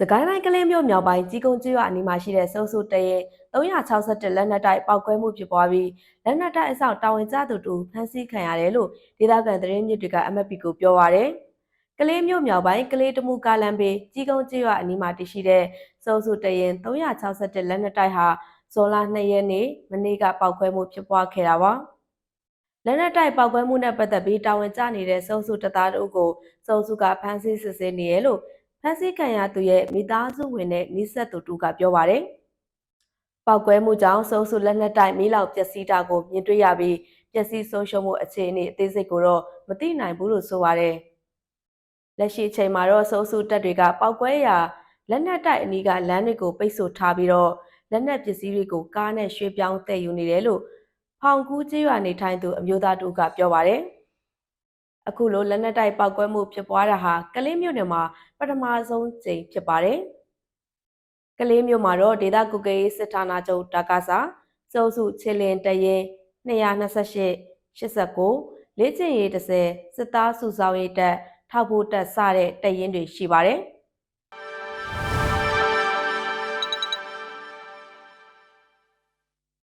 စကိုင်းတိုင်းကလေးမြို့မြောက်ပိုင်းကြီးကုန်းကျွော်အနီးမှာရှိတဲ့စုံစုတရဲ361လက်နက်တိုက်ပောက်ကွဲမှုဖြစ်ပွားပြီးလက်နက်တိုက်အဆောက်တာဝန်ကျသူတူဖမ်းဆီးခံရတယ်လို့ဒေသခံသတင်းမြစ်တွေက MFP ကိုပြောပါရယ်ကလေးမြို့မြောက်ပိုင်းကလေးတမှုကားလမ်းဘေးကြီးကုန်းကျွော်အနီးမှာတည်ရှိတဲ့စုံစုတရဲ361လက်နက်တိုက်ဟာဇွန်လ2ရက်နေ့မနေ့ကပောက်ကွဲမှုဖြစ်ပွားခဲ့တာပါလက်နက်တိုက်ပောက်ကွဲမှုနဲ့ပတ်သက်ပြီးတာဝန်ကျနေတဲ့စုံစုတပ်သားတို့ကိုစုံစုကဖမ်းဆီးစစ်ဆေးနေရလို့ ဖမ်းဆီးခံရသူရဲ့မိသားစုဝင်နဲ့နှိဆက်သူတူကပြောပါတယ်။ပောက်ကွဲမှုကြောင့်စုံစုလက်နက်တိုက်မီးလောက်ပျက်စီးတာကိုမြင်တွေ့ရပြီးပျက်စီးဆုံးရှုံးမှုအခြေအနေအသေးစိတ်ကိုတော့မသိနိုင်ဘူးလို့ဆိုပါတယ်။လက်ရှိအချိန်မှာတော့စုံစုတပ်တွေကပောက်ကွဲရာလက်နက်တိုက်အနီးကလမ်းတွေကိုပိတ်ဆို့ထားပြီးတော့လက်နက်ပစ္စည်းတွေကိုကားနဲ့ရွှေ့ပြောင်းတည်ယူနေတယ်လို့ဖောင်ကူးကျေးရွာနေထိုင်သူအမျိုးသားတူကပြောပါတယ်။ အခုလိုလက်နက်တိုက်ပောက်ကွဲမှုဖြစ်ပွားတာဟာကလေးမြို့နယ်မှာပထမဆုံးကြိမ်ဖြစ်ပါတယ်။ကလေးမြို့မှာတော့ဒေသကုကရေးစစ်ဌာနချုပ်တာကာစာစုံစုချေလင်တရင်228 89လေ့ကျင့်ရေး30စစ်သားစုဆောင်ရေးတပ်ထောက်ဖို့တပ်စတဲ့တရင်တွေရှိပါတယ်။